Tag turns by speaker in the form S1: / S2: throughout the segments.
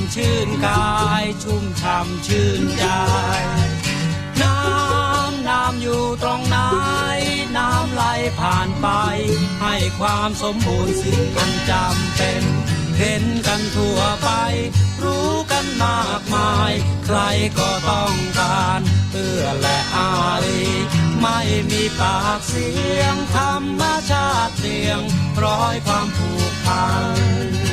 S1: ำชื่นกาย ชุ่มช่ำชื่นใจ น้ำน้ำอยู่ตรงไหน น้ำไหลผ่านไป ให้ความสมบูรณ์สิ่งอันจำเป็น เห็นกันทั่วไป รู้กันมากมาย ใครก็ต้องการเอื้อและอารีไม่มีปากเสียงธรรมชาติเสียงร้อยความผูกพัน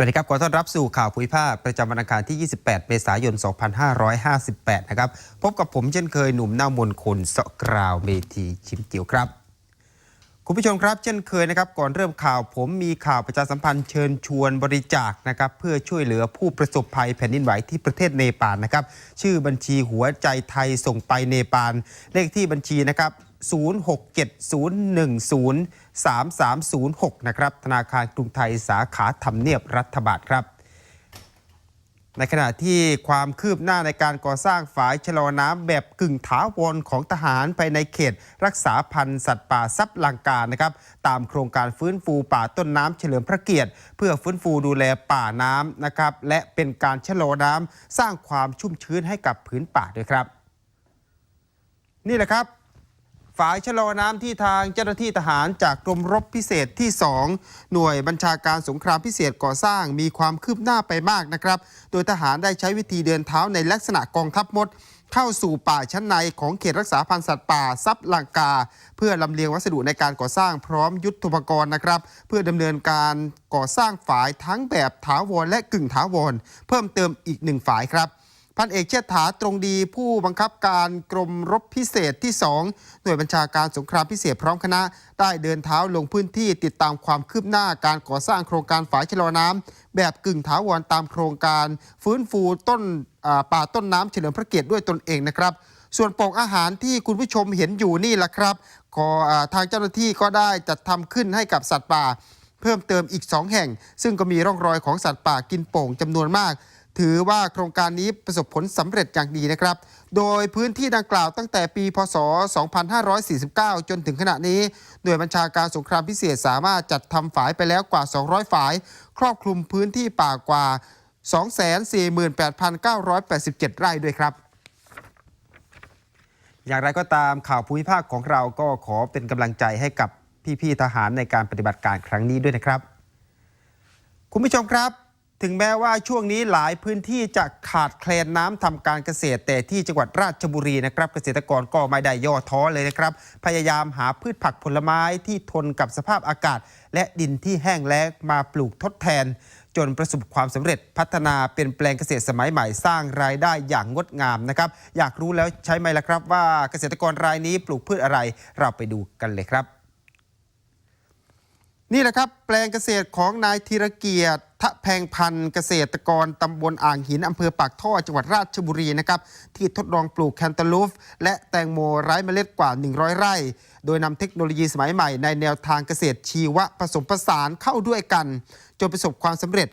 S2: วัสดีครับ ขอต้อนรับสู่ข่าวภูมิภาคประจำวันอังคารที่ 28 เมษายน 2558 นะครับ พบกับผมเช่นเคยหนุ่มหน้ามนคนสกราวเมทีชิมจิ๋วครับ คุณผู้ชมครับ เช่นเคยนะครับ ก่อนเริ่มข่าวผมมีข่าวประชาสัมพันธ์เชิญชวนบริจาคนะครับเพื่อช่วยเหลือผู้ประสบภัยแผ่นดินไหวที่ประเทศเนปาลนะครับ ชื่อบัญชีหัวใจไทยส่งไปเนปาลเลขที่บัญชีนะครับ 0670103306 นะครับ ธนาคารกรุงไทยสาขาทำเนียบรัฐบาลครับ ในขณะที่ความคืบหน้าในการก่อสร้างฝายชะลอน้ำแบบกึ่งถาวรของทหารภายในเขต รักษาพันธุ์สัตว์ป่าซับลังกานะครับ ตามโครงการฟื้นฟูป่าต้นน้ำเฉลิมพระเกียรติ เพื่อฟื้นฟูดูแลป่าน้ำนะครับ และเป็นการชะลอน้ำสร้างความชุ่มชื้นให้กับผืนป่าด้วยครับ นี่แหละครับ ฝายชะลอน้ำที่ทางเจ้าหน้าที่ทหารจากกรมรบพิเศษที่ 2 หน่วยบัญชาการสงครามพิเศษก่อสร้างมีความคืบหน้าไปมากนะครับ โดยทหารได้ใช้วิธีเดินเท้าในลักษณะกองทัพมดเข้าสู่ป่าชั้นในของเขตรักษาพันธุ์สัตว์ป่าซับลังกา เพื่อลำเลียงวัสดุในการก่อสร้างพร้อมยุทโธปกรณ์นะครับ เพื่อดำเนินการก่อสร้างฝายทั้งแบบถาวรและกึ่งถาวรเพิ่มเติมอีกหนึ่งฝายครับ พันเอกเชษฐาตรงดีผู้บังคับการกรมรบพิเศษที่ 2 หน่วยบัญชาการสงครามพิเศษพร้อมคณะ ได้เดินเท้าลงพื้นที่ติดตามความคืบหน้าการก่อสร้างโครงการฝายชะลอน้ำแบบกึ่งถาวรตามโครงการ ฟื้นฟูต้นป่าต้นน้ำเฉลิมพระเกียรติด้วยตนเองนะครับส่วนปกอาหารที่คุณผู้ชมเห็นอยู่นี่แหละครับทางเจ้าหน้าที่ก็ได้จัดทำขึ้นให้กับสัตว์ป่า เพิ่มเติมอีก 2 แห่ง ซึ่งก็มีร่องรอยของสัตว์ป่ากินโป่งจำนวนมาก ถือว่าโครงการนี้ประสบผลสำเร็จอย่างดีนะครับ โดยพื้นที่ดังกล่าวตั้งแต่ปี พศ 2549 จนถึงขณะนี้ หน่วยบัญชาการสงครามพิเศษสามารถจัดทำฝายไปแล้วกว่า 200 ฝาย ครอบคลุมพื้นที่ป่ากว่า 248,987 ไร่ด้วยครับอย่างไรก็ตามข่าวภูมิภาคของเราก็ขอเป็นกำลังใจให้กับพี่ ๆ ทหารในการปฏิบัติการครั้งนี้ด้วยนะครับ คุณผู้ชมครับ ถึงแม้ว่าช่วงนี้หลายพื้นที่จะขาดแคลนน้ำทำการเกษตร แต่ที่จังหวัดราชบุรีนะครับเกษตรกรก็ไม่ได้ย่อท้อเลยนะครับ พยายามหาพืชผักผลไม้ที่ทนกับสภาพอากาศ และดินที่แห้งแล้งมาปลูกทดแทน จนประสบความสำเร็จพัฒนาเป็นแปลงเกษตรสมัยใหม่สร้างรายได้อย่างงดงามนะครับ อยากรู้แล้วใช่ไหมล่ะครับ ว่าเกษตรกรรายนี้ปลูกพืชอะไรเราไปดูกันเลยครับ นี่แหละครับแปลงเกษตรของนายธีรเกียรติทะแพงพันธ์เกษตรกรตำบลอ่างหินอำเภอปากท่อจังหวัดราชบุรีนะครับที่ทดลองปลูกแคนตาลูฟและแตงโมไร้เมล็ดกว่า 100 ไร่ โดยนำเทคโนโลยีสมัยใหม่ในแนวทางเกษตรชีวผสมผสานเข้าด้วยกัน จนประสบความสำเร็จ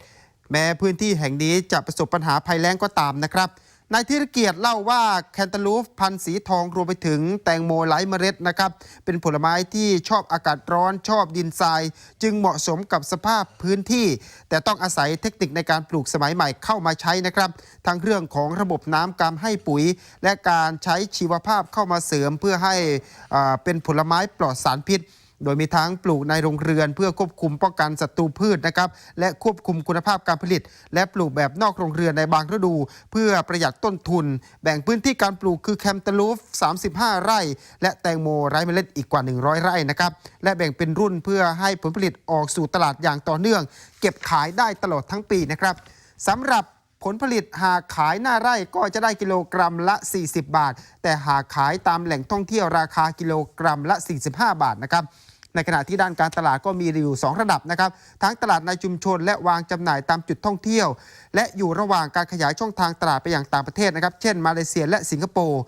S2: แม้พื้นที่แห่งนี้จะประสบปัญหาภัยแล้งก็ตามนะครับ นายธีรเกียรติเล่าว่าแคนตาลูฟพันธุ์สีทองรวมไปถึงแตงโมไร้เมล็ดนะครับ เป็นผลไม้ที่ชอบอากาศร้อนชอบดินทราย จึงเหมาะสมกับสภาพพื้นที่ แต่ต้องอาศัยเทคนิคในการปลูกสมัยใหม่เข้ามาใช้นะครับ ทั้งเรื่องของระบบน้ำการให้ปุ๋ย และการใช้ชีวภาพเข้ามาเสริมเพื่อให้เป็นผลไม้ปลอดสารพิษ โดยมีทั้งปลูกในโรงเรือน เพื่อควบคุมป้องกันศัตรูพืชนะครับและควบคุมคุณภาพการผลิต และปลูกแบบนอกโรงเรือนในบางฤดู เพื่อประหยัดต้นทุน แบ่งพื้นที่การปลูกคือแคมตาลูฟ 35 ไร่ และแตงโมไร้เมล็ดอีกกว่า 100 ไร่นะครับและแบ่งเป็นรุ่นเพื่อให้ผลผลิตออกสู่ตลาดอย่างต่อเนื่อง เก็บขายได้ตลอดทั้งปีนะครับสำหรับผลผลิตหากขายหน้าไร่ก็จะได้กิโลกรัมละ 40 บาท แต่หากขายตามแหล่งท่องเที่ยวราคากิโลกรัมละ 45 บาทนะครับ ในขณะที่ด้านการตลาดก็มีอยู่ 2 ระดับนะครับ ทั้งตลาดในชุมชน และวางจำหน่ายตามจุดท่องเที่ยว และอยู่ระหว่างการขยายช่องทางตลาดไปอยังต่างประเทศนะครับ เช่น มาเลเซียและสิงคโปร์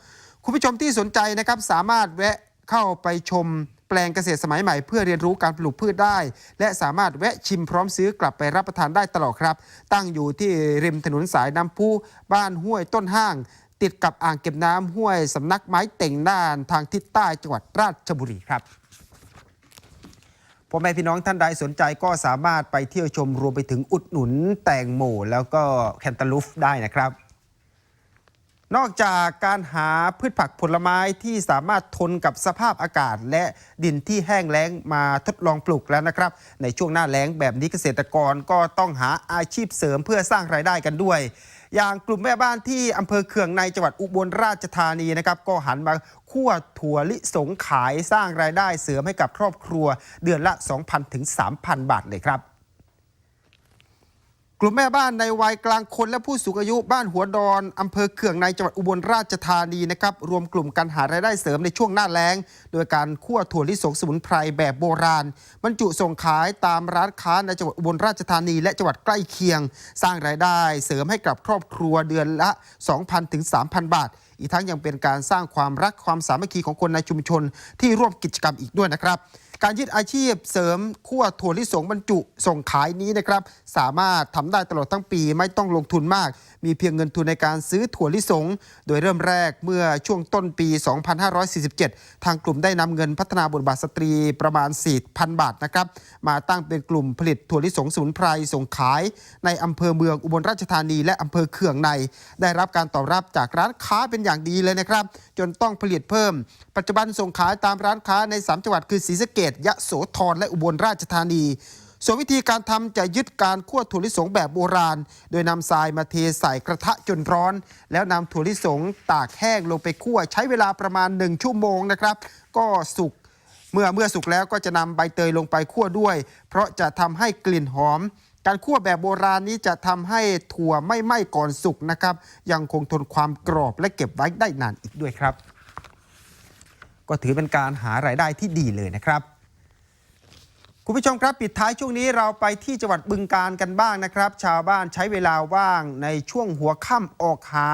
S2: คุณผู้ชมที่สนใจนะครับสามารถแวะเข้าไปชมแปลงเกษตรสมัยใหม่เพื่อเรียนรู้การปลูกพืชได้ และสามารถแวะชิมพร้อมซื้อกลับไปรับประทานได้ตลอดครับ ตั้งอยู่ที่ริมถนนสายน้ำพุบ้านห้วยต้นห้าง ติดกับอ่างเก็บน้ำห้วยสำนักไม้เต่งน่านทางทิศใต้จังหวัดราชบุรีครับ พ่อแม่พี่น้องท่านใดสนใจก็สามารถไปเที่ยวชมรวมไปถึงอุดหนุนแตงโมแล้วก็แคนตาลูฟได้นะครับ นอกจากการหาพืชผักผลไม้ที่สามารถทนกับสภาพอากาศ และดินที่แห้งแล้งมาทดลองปลูกแล้วนะครับ ในช่วงหน้าแล้งแบบนี้เกษตรกรก็ต้องหาอาชีพเสริมเพื่อสร้างรายได้กันด้วย อย่างกลุ่มแม่บ้านที่อำเภอเคืองในจังหวัดอุบลราชธานีนะครับก็หันมาคั่วถั่วลิสงขายสร้างรายได้เสริมให้กับครอบครัว เดือนละ 2,000ถึง3,000 บาทเลยครับ กลุ่มแม่บ้านในวัยกลางคนและผู้สูงอายุบ้านหัวดอน อำเภอเขื่องในจังหวัดอุบลราชธานีนะครับรวมกลุ่มกันหารายได้เสริมในช่วงหน้าแล้ง โดยการคั่วถั่วลิสงสมุนไพรแบบโบราณ บรรจุส่งขายตามร้านค้าในจังหวัดอุบลราชธานี และจังหวัดใกล้เคียง สร้างรายได้เสริมให้กับครอบครัวเดือนละ 2,000ถึง3,000 บาท อีกทั้งยังเป็นการสร้างความรักความสามัคคีของคนในชุมชน ที่ร่วมกิจกรรมอีกด้วยนะครับ การยึดอาชีพเสริมคั่วถั่วลิสงบรรจุส่งขายนี้นะครับ สามารถทำได้ตลอดทั้งปีไม่ต้องลงทุนมาก มีเพียงเงินทุนในการซื้อถั่วลิสง โดยเริ่มแรกเมื่อช่วงต้นปี 2547 ทางกลุ่มได้นำเงินพัฒนาบทบาทสตรีประมาณ 4,000 บาทนะครับ มาตั้งเป็นกลุ่มผลิตถั่วลิสงสมุนไพรส่งขาย ในอำเภอเมืองอุบลราชธานี และอำเภอเขื่องใน ได้รับการตอบรับจากร้านค้าเป็นอย่างดีเลยนะครับ จนต้องผลิตเพิ่ม ปัจจุบันส่งขายตามร้านค้าใน 3 จังหวัดคือศรีสะเกดยะโสธรและอุบลราชธานีส่วนวิธีการทำจะยึดการคั่วถั่วลิสงแบบโบราณ โดยนำทรายมาเทใส่กระทะจนร้อน แล้วนำถั่วลิสงตากแห้งลงไปคั่ว ใช้เวลาประมาณ 1 ชั่วโมงนะครับ ก็สุกเมื่อเมื่อสุกแล้วก็จะนำใบเตยลงไปคั่วด้วย เพราะจะทำให้กลิ่นหอม การคั่วแบบโบราณนี้จะทำให้ถั่วไม่ไหม้ก่อนสุกนะครับ ยังคงทนความกรอบและเก็บไว้ได้นานอีกด้วยครับ ก็ถือเป็นการหารายได้ที่ดีเลยนะครับ คุณผู้ชมครับปิดท้ายช่วงนี้เราไปที่จังหวัดบึงการกันบ้างนะครับ ชาวบ้านใช้เวลาว่างในช่วงหัวค่ำออกหา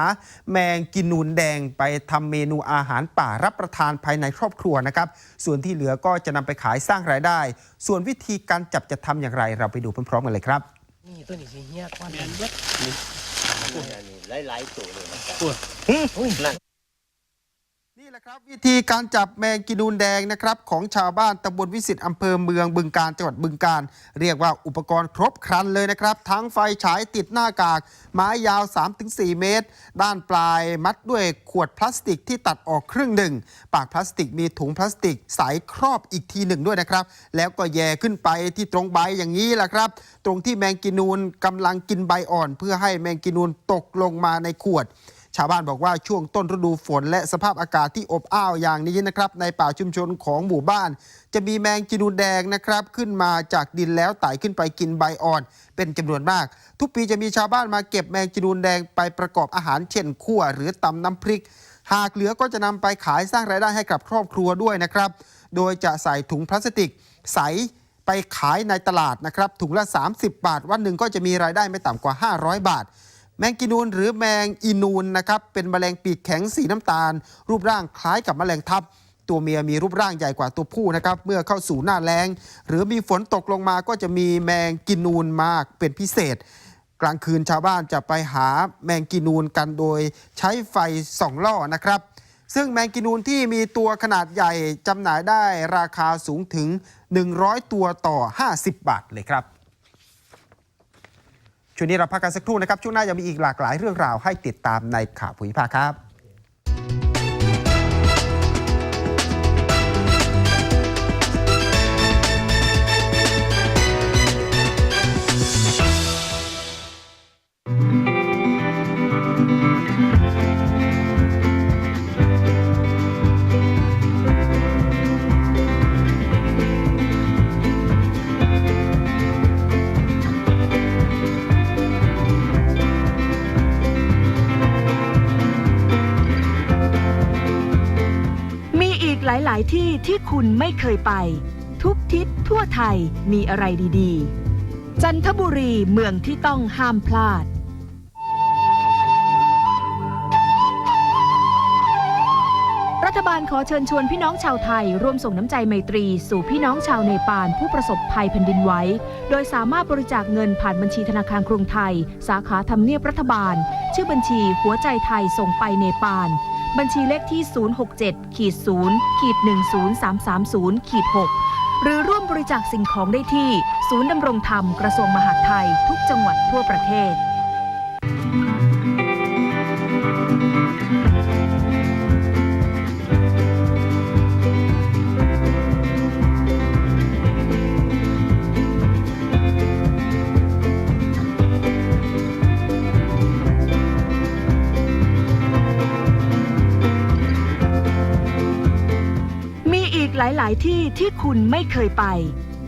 S2: แมงกินนูนแดงไปทำเมนูอาหารป่ารับประทานภายในครอบครัวนะครับ ส่วนที่เหลือก็จะนำไปขายสร้างรายได้ ส่วนวิธีการจับจะทำอย่างไร เราไปดูพร้อมๆกันเลยครับ
S3: นี่ตัวนี้สิเฮียก้อนนั้น
S4: นี่หลายๆตัวเลยนะครับ
S3: อุ้ยนั่น
S2: นี่ แหละครับวิธีการจับแมงกินูนแดงนะครับของชาวบ้านตำบลวิสิตอำเภอเมืองบึงการจังหวัดบึงการ เรียกว่าอุปกรณ์ครบครันเลยนะครับ ทั้งไฟฉายติดหน้ากาก ไม้ยาว 3-4 เมตร ด้านปลายมัดด้วยขวดพลาสติกที่ตัดออกครึ่งหนึ่ง ปากพลาสติกมีถุงพลาสติกใสครอบอีกทีหนึ่งด้วยนะครับ แล้วก็แย่ขึ้นไปที่ตรงใบอย่างนี้แหละครับ ตรงที่แมงกินูนกำลังกินใบอ่อน เพื่อให้แมงกินูนตกลงมาในขวด ชาวบ้านบอกว่าช่วงต้นฤดูฝน และสภาพอากาศที่อบอ้าวอย่างนี้นะครับ ในป่าชุมชนของหมู่บ้าน จะมีแมงจีนูนแดงนะครับ ขึ้นมาจากดินแล้วไต่ขึ้นไปกินใบอ่อน เป็นจำนวนมาก ทุกปีจะมีชาวบ้านมาเก็บแมงจีนูนแดงไปประกอบอาหารเช่นขั่วหรือตำน้ำพริก หากเหลือก็จะนำไปขายสร้างรายได้ให้กับครอบครัวด้วยนะครับ โดยจะใส่ถุงพลาสติกใสไปขายในตลาดนะครับถุงละ 30 บาท วันหนึ่งก็จะมีรายได้ไม่ต่ำกว่า 500 บาท แมงกินูนหรือแมงอีนูนนะครับเป็นแมลงปีกแข็งสีน้ำตาล รูปร่างคล้ายกับแมลงทับ ตัวเมียมีรูปร่างใหญ่กว่าตัวผู้นะครับเมื่อเข้าสู่หน้าแล้ง หรือมีฝนตกลงมาก็จะมีแมงกินูนมากเป็นพิเศษ กลางคืนชาวบ้านจะไปหาแมงกินูนกันโดยใช้ไฟส่องล่อนะครับ ซึ่งแมงกินูนที่มีตัวขนาดใหญ่จำหน่ายได้ราคาสูงถึง 100 ตัวต่อ 50 บาทเลยครับ ช่วงนี้เราพักกันสักครู่นะครับ ช่วงหน้ายังมีอีกหลากหลายเรื่องราวให้ติดตามในข่าวภูมิภาคครับ
S5: ที่ที่คุณไม่เคยไป ทุกทิศทั่วไทยมีอะไรดีๆ จันทบุรีเมืองที่ต้องห้ามพลาด รัฐบาลขอเชิญชวนพี่น้องชาวไทย ร่วมส่งน้ำใจไมตรี สู่พี่น้องชาวเนปาลผู้ประสบภัยแผ่นดินไหวโดยสามารถบริจาคเงินผ่านบัญชีธนาคารกรุงไทย สาขาทำเนียบรัฐบาล ชื่อบัญชีหัวใจไทยส่งไปเนปาล บัญชีเลขที่ 067ขีด0ขีด10330ขีด6หรือร่วมบริจาคสิ่งของได้ที่ ศูนย์ดำรงธรรมกระทรวงมหาดไทย ทุกจังหวัดทั่วประเทศ ลาย ๆ ที่ที่คุณไม่เคยไป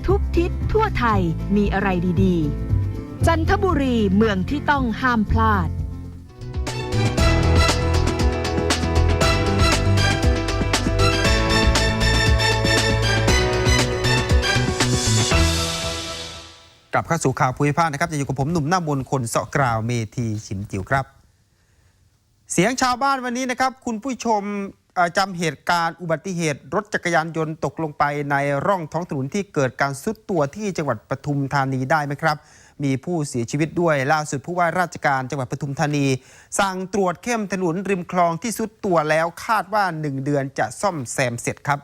S5: ทุกทิศทั่วไทยมีอะไรดีๆ จันทบุรีเมืองที่ต้องห้ามพลาด
S2: กลับเข้าสู่ข่าวภูมิภาคนะครับ จะอยู่กับผมหนุ่มหน้ามนคนเสาะกราวเมทีฉิมจิ๋วครับ เสียงชาวบ้านวันนี้นะครับ คุณผู้ชม จำเหตุการณ์อุบัติเหตุรถจักรยานยนต์ตกลงไปในร่องท้องถนนที่เกิดการซุดตัวที่จังหวัดปทุมธานีได้ไหมครับ มีผู้เสียชีวิตด้วยล่าสุดผู้ว่าราชการจังหวัดปทุมธานี สั่งตรวจเข้มถนนริมคลองที่ซุดตัวแล้วคาดว่า 1 เดือนจะซ่อมแซมเสร็จครับ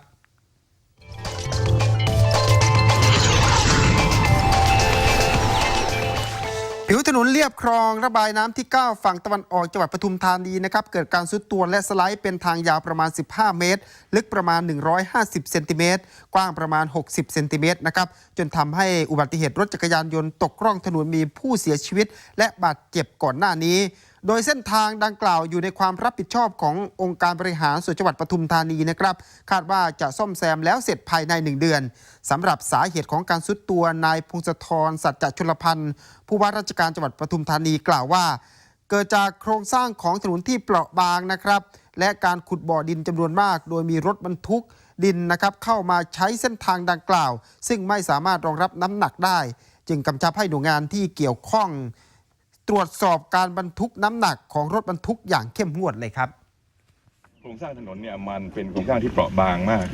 S2: ผิวถนนเรียบคลองระบายน้ำที่ 9 ฝั่งตะวันออกจังหวัดปทุมธานีนะครับเกิดการซุดตัวและสไลด์เป็นทางยาวประมาณ 15 เมตร ลึกประมาณ 150 เซนติเมตรกว้างประมาณ 60 เซนติเมตรนะครับจนทำให้อุบัติเหตุรถจักรยานยนต์ตกร่องถนนมีผู้เสียชีวิต และบาดเจ็บก่อนหน้านี้ โดยเส้นทางดังกล่าวอยู่ในความรับผิดชอบขององค์การบริหารส่วนจังหวัดปทุมธานีนะครับ คาดว่าจะซ่อมแซมแล้วเสร็จภายใน 1 เดือนสำหรับสาเหตุของการซุดตัวนายพงศธรสัจจชุลพันธ์ ผู้ว่าราชการจังหวัดปทุมธานีกล่าวว่า เกิดจากโครงสร้างของถนนที่เปราะบางนะครับ และการขุดบ่อดินจำนวนมาก โดยมีรถบรรทุกดินนะครับเข้ามาใช้เส้นทางดังกล่าว ซึ่งไม่สามารถรองรับน้ำหนักได้ จึงกำชับให้หน่วยงานที่เกี่ยวข้อง ตรวจสอบการบรรทุกน้ำหนักของรถบรรทุกอย่างเข้มงวดเลยครับ
S6: โครงสร้างถนนเนี่ยมันเป็นโครงสร้างที่เปราะบางมาก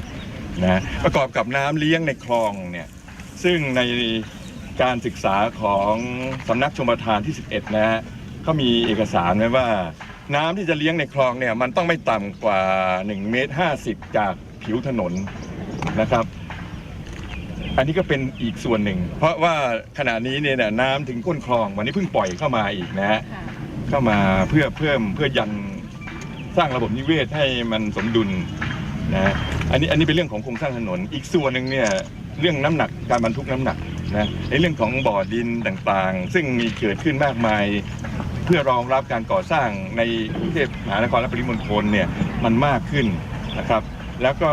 S6: นะประกอบกับน้ำเลี้ยงในคลองเนี่ยซึ่งในการศึกษาของสำนักชมประทานที่ 11 นะฮะเขามีเอกสารไว้ว่า น้ำที่จะเลี้ยงในคลองเนี่ยมันต้องไม่ต่ำกว่า1เมตร50 จากผิวถนนนะครับ อันนี้ก็เป็นอีกส่วนหนึ่ง เพราะว่าขณะนี้เนี่ยนะน้ำถึงก้นคลองวันนี้เพิ่งปล่อยเข้ามาอีกนะฮะเข้ามาเพื่อเพิ่มเพื่อยันสร้างระบบนิเวศให้มันสมดุลนะอันนี้อันนี้เป็นเรื่องของโครงสร้างถนน อีกส่วนหนึ่งเนี่ยเรื่องน้ำหนักการบรรทุกน้ำหนักนะในเรื่องของบ่อดินต่างๆ ซึ่งมีเกิดขึ้นมากมาย เพื่อรองรับการก่อสร้างในกรุงเทพมหานครและปริมณฑลเนี่ยมันมากขึ้นนะครับ แล้วก็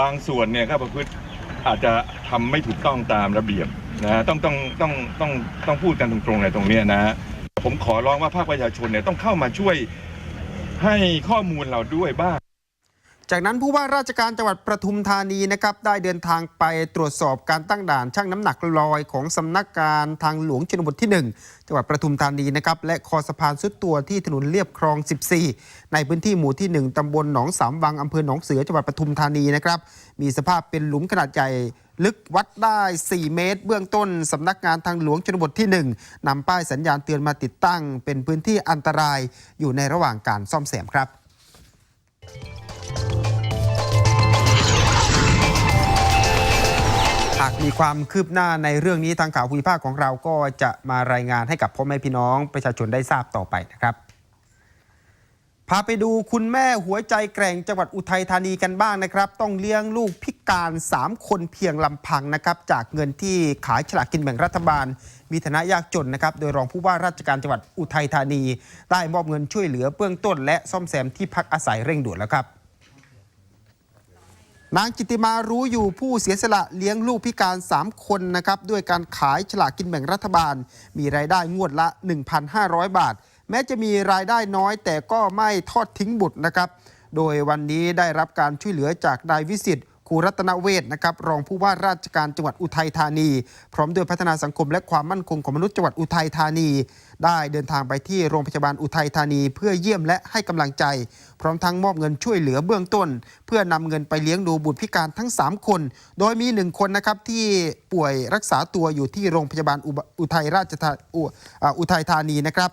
S6: บางส่วนเนี่ยก็ประพฤติ อาจจะทำไม่ถูกต้องตามระเบียบนะต้องต้องต้องต้องต้องพูดกันตรงๆในตรงนี้นะ ผมขอร้องว่าภาคประชาชนเนี่ยต้องเข้ามาช่วยให้ข้อมูลเราด้วยบ้าง
S2: จากนั้นผู้ว่าราชการจังหวัดประทุมธานีนะครับได้เดินทางไปตรวจสอบการตั้งด่านชั่งน้ำหนักลอยของสำนักการทางหลวงชนบทที่ 1 จังหวัดประทุมธานีนะครับและคอสะพานสุดตัวที่ถนนเลียบคลอง 14 ในพื้นที่หมู่ที่ 1ตำบลหนองสามวังอำเภอหนองเสือจังหวัดประทุมธานีนะครับมีสภาพเป็นหลุมขนาดใหญ่ลึกวัดได้ 4 เมตร เบื้องต้นสำนักงานทางหลวงชนบทที่ 1นำป้ายสัญญาณเตือนมาติดตั้ง เป็นพื้นที่อันตรายอยู่ในระหว่างการซ่อมแซมครับากมีความคืบหน้าในเรื่องนี้ทางข่าวภูมิภาคของเราก็จะมารายงานให้กับพ่อแม่พี่น้องประชาชนได้ทราบต่อไปนะครับพาไปดูคุณแม่หัวใจแกร่งจังหวัดอุทัยธานีกันบ้างนะครับ ต้องเลี้ยงลูกพิการ 3 คนเพียงลำพังนะครับ จากเงินที่ขายฉลากกินแบ่งรัฐบาล มีฐานะยากจนนะครับ โดยรองผู้ว่าราชการจังหวัดอุทัยธานี ได้มอบเงินช่วยเหลือเบื้องต้น และซ่อมแซมที่พักอาศัยเร่งด่วนแล้วครับ นางจิตติมารู้อยู่ผู้เสียสละเลี้ยงลูกพิการ 3 คนนะครับด้วยการขายฉลากกินแบ่งรัฐบาล มีรายได้งวดละ 1,500 บาท แม้จะมีรายได้น้อยแต่ก็ไม่ทอดทิ้งบุตรนะครับ โดยวันนี้ได้รับการช่วยเหลือจากนายวิสิทธิ์ ครูรัตนเวทนะครับรองผู้ว่าราชการจังหวัดอุทัยธานี พร้อมด้วยพัฒนาสังคมและความมั่นคงของมนุษย์จังหวัดอุทัยธานี ได้เดินทางไปที่โรงพยาบาลอุทัยธานี เพื่อเยี่ยมและให้กำลังใจ พร้อมทั้งมอบเงินช่วยเหลือเบื้องต้น เพื่อนำเงินไปเลี้ยงดูบุตรพิการทั้ง 3 คน โดยมีหนึ่งคนนะครับที่ป่วยรักษาตัวอยู่ที่โรงพยาบาลอุทัยราชอุทัยธานีนะครับ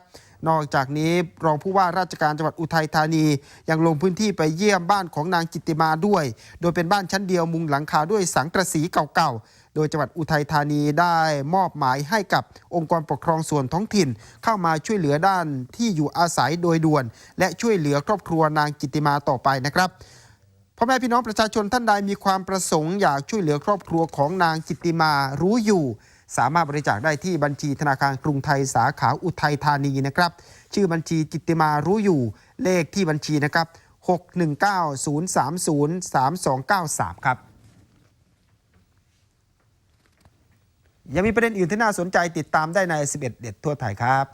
S2: นอกจากนี้รองผู้ว่าราชการจังหวัดอุทัยธานี ยังลงพื้นที่ไปเยี่ยมบ้านของนางจิติมาด้วย โดยเป็นบ้านชั้นเดียวมุงหลังคาด้วยสังกระสีเก่าๆ โดยจังหวัดอุทัยธานีได้มอบหมายให้กับองค์กรปกครองส่วนท้องถิ่น เข้ามาช่วยเหลือด้านที่อยู่อาศัยโดยด่วน และช่วยเหลือครอบครัวนางจิติมาต่อไปนะครับพ่อแม่พี่น้องประชาชนท่านใดมีความประสงค์อยากช่วยเหลือครอบครัวของนางจิตติมารู้อยู่ สามารถบริจาคได้ที่บัญชีธนาคารกรุงไทยสาขาอุทัยธานีนะครับชื่อบัญชีจิตติมารู้อยู่เลขที่บัญชีนะครับ 619-030-3293 ครับ ยังมีประเด็นอื่นที่น่าสนใจติดตามได้ใน 11 เด็ดทั่วไทยครับ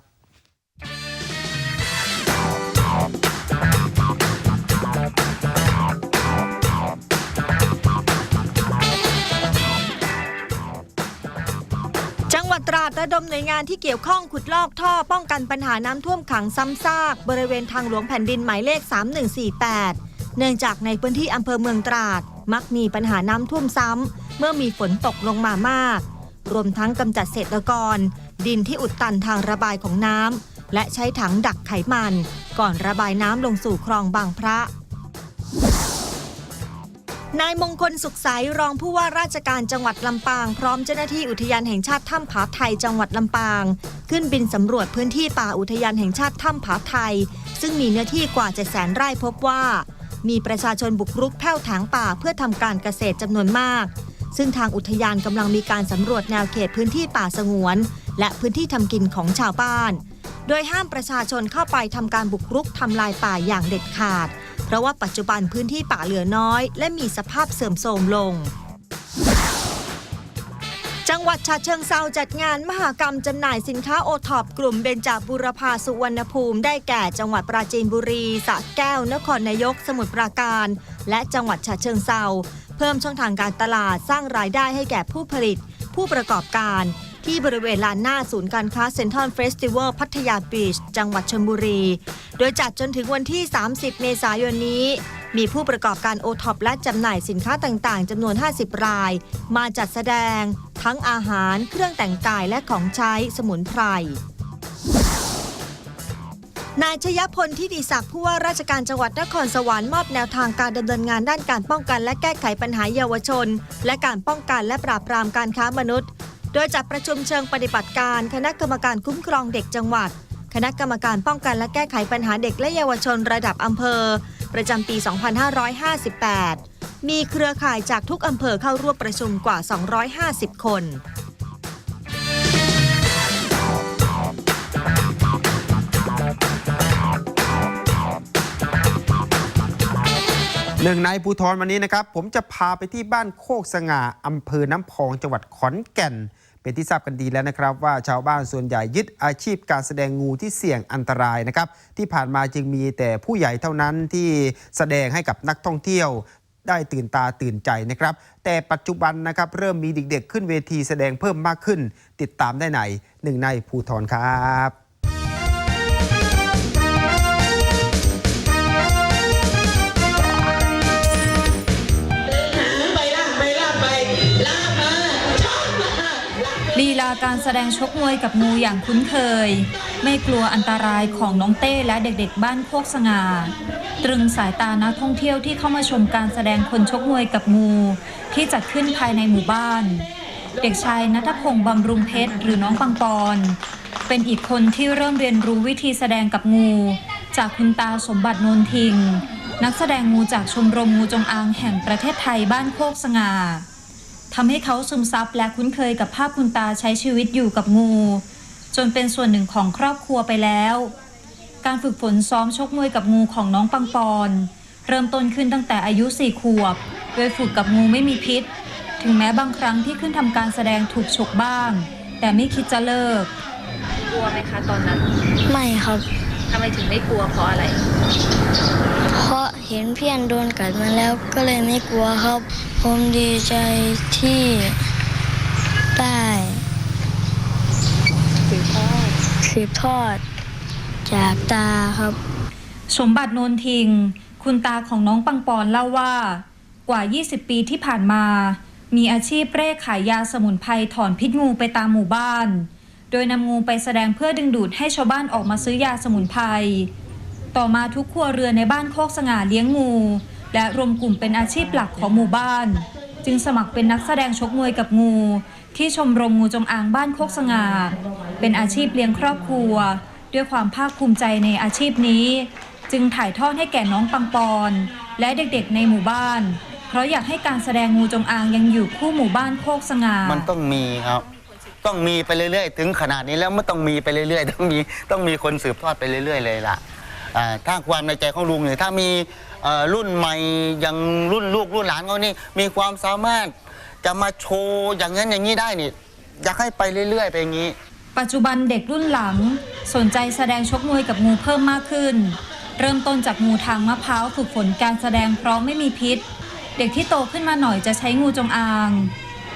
S7: งหวัดตราดระดมหน่วยงานที่เกี่ยวข้องขุดลอกท่อป้องกันปัญหาน้ำท่วมขังซ้ำซาก บริเวณทางหลวงแผ่นดินหมายเลข 3148 เนื่องจากในพื้นที่อำเภอเมืองตราด มักมีปัญหาน้ำท่วมซ้ำ เมื่อมีฝนตกลงมามาก รวมทั้งกำจัดเศษตะกอนดินที่อุดตันทางระบายของน้ำและใช้ถังดักไขมัน ก่อนระบายน้ำลงสู่คลองบางพระ นายมงคลสุขใสรองผู้ว่าราชการจังหวัดลำปาง พร้อมเจ้าหน้าที่อุทยานแห่งชาติถ้ำผาไทยจังหวัดลำปาง ขึ้นบินสำรวจพื้นที่ป่าอุทยานแห่งชาติถ้ำผาไทย ซึ่งมีเนื้อที่กว่า7แสนไร่พบว่า มีประชาชนบุกรุกแผ่วถางป่าเพื่อทำการเกษตรจำนวนมาก ซึ่งทางอุทยานกำลังมีการสำรวจแนวเขตพื้นที่ป่าสงวน และพื้นที่ทำกินของชาวบ้าน โดยห้ามประชาชนเข้าไปทำการบุกรุกทำลายป่าอย่างเด็ดขาด เพราะว่าปัจจุบันพื้นที่ป่าเหลือน้อย และมีสภาพเสื่อมโทรมลง จังหวัดฉะเชิงเซาจัดงานมหกรรมจำหน่ายสินค้าโอท็อปกลุ่มเบญจบุรพาสุวรรณภูมิ ได้แก่จังหวัดปราจีนบุรีสระแก้ว นครนายก สมุทรปราการ และจังหวัดฉะเชิงเซาเพิ่มช่องทางการตลาดสร้างรายได้ให้แก่ผู้ผลิต ผู้ประกอบการ ที่บริเวณลานหน้าศูนย์การค้าเซ็นทรัลเฟสติวัลพัทยาบีช จังหวัดชลบุรี โดยจัดจนถึงวันที่ 30 เมษายนนี้ มีผู้ประกอบการโอท็อปและจำหน่ายสินค้าต่างๆจำนวน 50 ราย มาจัดแสดง ทั้งอาหาร เครื่องแต่งกายและของใช้สมุนไพรนายชยพลที่ดีศักดิ์ผู้ว่าราชการจังหวัดนครสวรรค์มอบแนวทางการดำเนินงานด้านการป้องกันและแก้ไขปัญหาเยาวชน และการป้องกันและปราบปรามการค้ามนุษย์ ดยจัดประชุมเชิงปฏิบัติการ คณะกรรมการคุ้มครองเด็กจังหวัด คณะกรรมการป้องกันและแก้ไขปัญหาเด็กและเยาวชนระดับอำเภอ ประจำปี 2558 มีเครือข่ายจากทุกอำเภอเข้าร่วมประชุมกว่า 250 คน
S2: หนึ่งในภูทรวันนี้นะครับ ผมจะพาไปที่บ้านโคกสง่าอำเภอน้ำพองจังหวัดขอนแก่น เป็นที่ทราบกันดีแล้วนะครับ ว่าชาวบ้านส่วนใหญ่ยึดอาชีพการแสดงงูที่เสี่ยงอันตรายนะครับ ที่ผ่านมาจึงมีแต่ผู้ใหญ่เท่านั้นที่แสดงให้กับนักท่องเที่ยวได้ตื่นตาตื่นใจนะครับ แต่ปัจจุบันนะครับเริ่มมีเด็กๆ ขึ้นเวทีแสดงเพิ่มมากขึ้น ติดตามได้ไหนหนึ่งในภูทรครับ
S8: การแสดงชกมวยกับงูอย่างคุ้นเคย ไม่กลัวอันตรายของน้องเต้และเด็กๆ บ้านโคกสง่าตรึงสายตานักท่องเที่ยวที่เข้ามาชมการแสดงคนชกมวยกับงู ที่จัดขึ้นภายในหมู่บ้าน เด็กชายนัทพงศ์บำรุงเพชรหรือน้องปังปอนเป็นอีกคนที่เริ่มเรียนรู้วิธีแสดงกับงู จากคุณตาสมบัติโนนทิง นักแสดงงูจากชมรมงูจงอางแห่งประเทศไทยบ้านโคกสง่า ทำให้เขาซึมซับและคุ้นเคยกับภาพคุณตาใช้ชีวิตอยู่กับงู จนเป็นส่วนหนึ่งของครอบครัวไปแล้ว การฝึกฝนซ้อมชกมวยกับงูของน้องปังปอน เริ่มต้นขึ้นตั้งแต่อายุสี่ขวบ โดยฝึกกับงูไม่มีพิษ ถึงแม้บางครั้งที่ขึ้นทำการแสดงถูกฉกบ้าง แต่ไม่คิดจะเลิก
S9: กลัวไหมคะตอนนั้น
S10: ไม่ครับ
S9: ทำไมถึงไม่กลัวเพราะอะไร
S10: เพราะเห็นเพื่อนโดนกัดมาแล้วก็เลยไม่กลัวครับ ผมดีใจที่ได้สืบทอดสืบทอดจากตาครับ
S8: สมบัติโนนทิง คุณตาของน้องปังปอนเล่าว่า กว่า 20 ปีที่ผ่านมา มีอาชีพเร่ขายยาสมุนไพรถอนพิษงูไปตามหมู่บ้าน โดยนำงูไปแสดงเพื่อดึงดูดให้ชาวบ้านออกมาซื้อยาสมุนไพร ต่อมาทุกครัวเรือนในบ้านโคกสง่าเลี้ยงงู และรวมกลุ่มเป็นอาชีพหลักของหมู่บ้าน จึงสมัครเป็นนักแสดงชกมวยกับงู ที่ชมรมงูจงอางบ้านโคกสง่าเป็นอาชีพเลี้ยงครอบครัว ด้วยความภาคภูมิใจในอาชีพนี้ จึงถ่ายทอดให้แก่น้องปังปอน และเด็กๆในหมู่บ้าน เพราะอยากให้การแสดงงูจงอางยังอยู่คู่หมู่บ้านโคกสง่า
S11: มันต้องมีครับต้องมีไปเรื่อยๆ ถึงขนาดนี้แล้วไมันต้องมีไปเรื่อยๆ ต้องมีต้องมีคนสืบทอดไปเรื่อย ๆ เลยล่ะอ่า ถ้าความในใจของลุงเนี่ยถ้ามีรุ่นใหม่อย่างรุ่นลูกรุ่นหลานเขานี่มีความสามารถจะมาโชว์อย่างนั้นอย่างนี้ได้นี่อยากให้ไปเรื่อยๆ ไปอย่างนี้
S8: ปัจจุบันเด็กรุ่นหลังสนใจแสดงชกมวยกับงูเพิ่มมากขึ้น เริ่มต้นจากงูทางมะพร้าวฝึกฝนการแสดงเพราะไม่มีพิษ เด็กที่โตขึ้นมาหน่อยจะใช้งูจงอาง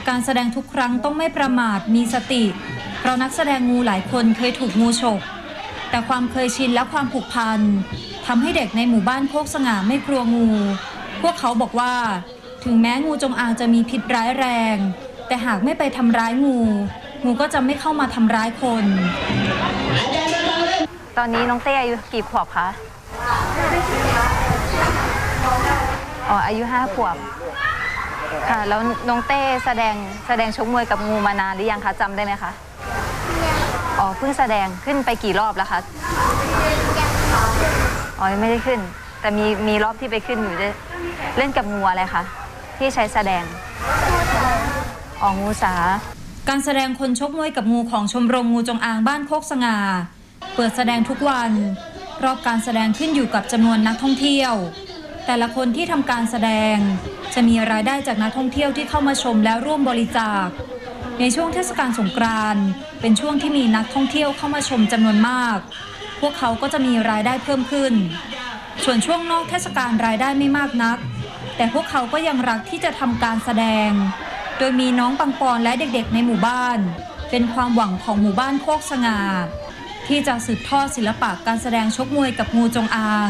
S8: การแสดงทุกครั้งต้องไม่ประมาทมีสติ เพราะนักแสดงงูหลายคนเคยถูกงูฉก แต่ความเคยชินและความผูกพันทำให้เด็กในหมู่บ้านโคกสง่าไม่กลัวงู พวกเขาบอกว่า ถึงแม้งูจงอางจะมีพิษร้ายแรง แต่หากไม่ไปทำร้ายงู งูก็จะไม่เข้ามาทำร้ายคน
S9: ตอนนี้น้องเต้อายุกี่ขวบคะ อ๋อ อายุห้าขวบ ค่ะ แล้วน้องเต้แสดงแสดงชกมวยกับงูมานานหรือยังคะจำได้ไหมคะ อ๋อเพิ่งแสดงขึ้นไปกี่รอบแล้วคะอ๋อยังไม่ได้ขึ้น แต่มีมีรอบที่ไปขึ้นอยู่ด้วยเล่นกับงูอะไรคะที่ใช้แสดงอ๋องูสา
S8: การแสดงคนชกมวยกับงูของชมรมงูจงอางบ้านโคกสง่าเปิดแสดงทุกวัน รอบการแสดงขึ้นอยู่กับจำนวนนักท่องเที่ยว แต่ละคนที่ทำการแสดง จะมีรายได้จากนักท่องเที่ยวที่เข้ามาชมและร่วมบริจาค ในช่วงเทศกาลสงกรานต์เป็นช่วงที่มีนักท่องเที่ยวเข้ามาชมจำนวนมาก พวกเขาก็จะมีรายได้เพิ่มขึ้น ส่วนช่วงนอกเทศกาลรายได้ไม่มากนัก แต่พวกเขาก็ยังรักที่จะทำการแสดง โดยมีน้องปังปอนและเด็กๆ ในหมู่บ้าน เป็นความหวังของหมู่บ้านโคกสง่าที่จะสืบทอดศิลปะการแสดงชกมวยกับงูจงอาง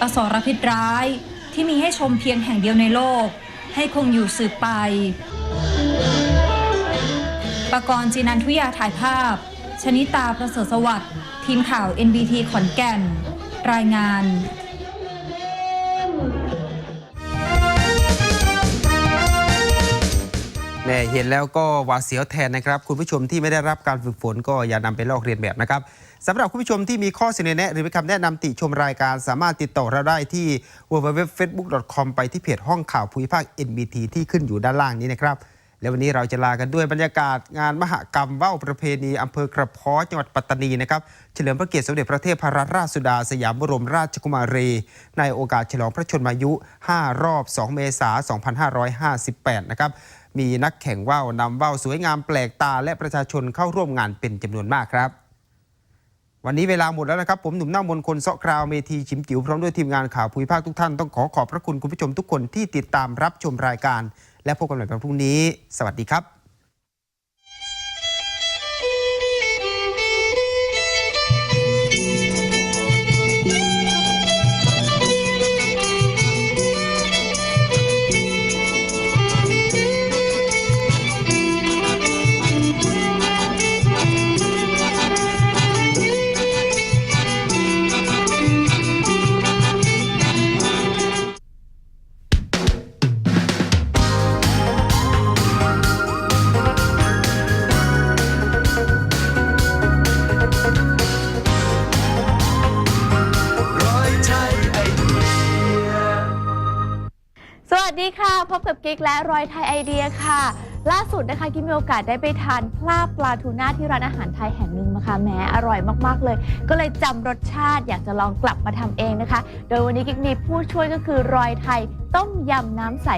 S8: อสรพิษร้ายที่มีให้ชมเพียงแห่งเดียวในโลก ให้คงอยู่สืบไป ประกรณ์จีนันทุยาถ่ายภาพ ชนิตาประเสริฐสวัสดิ์ทีมข่าว NBT ขอนแก่น รายงาน
S2: แม่เห็นแล้วก็หวาดเสียวแทนนะครับ คุณผู้ชมที่ไม่ได้รับการฝึกฝนก็อย่านำไปลอกเรียนแบบนะครับสำหรับคุณผู้ชมที่มีข้อเสนอแนะ หรือคำแนะนำติชมรายการสามารถติดต่อเราได้ที่ www.facebook.com ไปที่เพจห้องข่าวภูมิภาค NBT ที่ขึ้นอยู่ด้านล่างนี้นะครับ และวันนี้เราจะลากันด้วยบรรยากาศงานมหกรรมว่าวประเพณีอำเภอกระเพาะจังหวัดปัตตานีนะครับเฉลิมพระเกียรติสมเด็จพระเทพรัตนราชสุดาสยามบรมราชกุมารี ในโอกาสฉลองพระชนมายุ 5 รอบ 2 เมษายน 2558 นะครับมีนักแข่งว่าวนำว่าวสวยงามแปลกตา และประชาชนเข้าร่วมงานเป็นจำนวนมากครับ วันนี้เวลาหมดแล้วนะครับ ผมหนุ่มหน้ามนคนเซาะคราวเมทีชิมจิ๋วพร้อมด้วยทีมงานข่าวภูมิภาคทุกท่านต้องขอขอบพระคุณคุณผู้ชมทุกคนที่ติดตามรับชมรายการ และพบกันใหม่วันพรุ่งนี้ สวัสดีครับ
S12: รอยไทยไอเดียค่ะ ล่าสุดนะคะกิ๊กมีโอกาสได้ไปทานพลาปลาทูน่าที่ร้านอาหารไทยแห่งหนึ่งนะคะแหม้อร่อยมากๆเลย ก็เลยจำรสชาติอยากจะลองกลับมาทำเองนะคะ โดยวันนี้กิ๊กมีผู้ช่วยก็คือรอยไทยต้มยำน้ำใส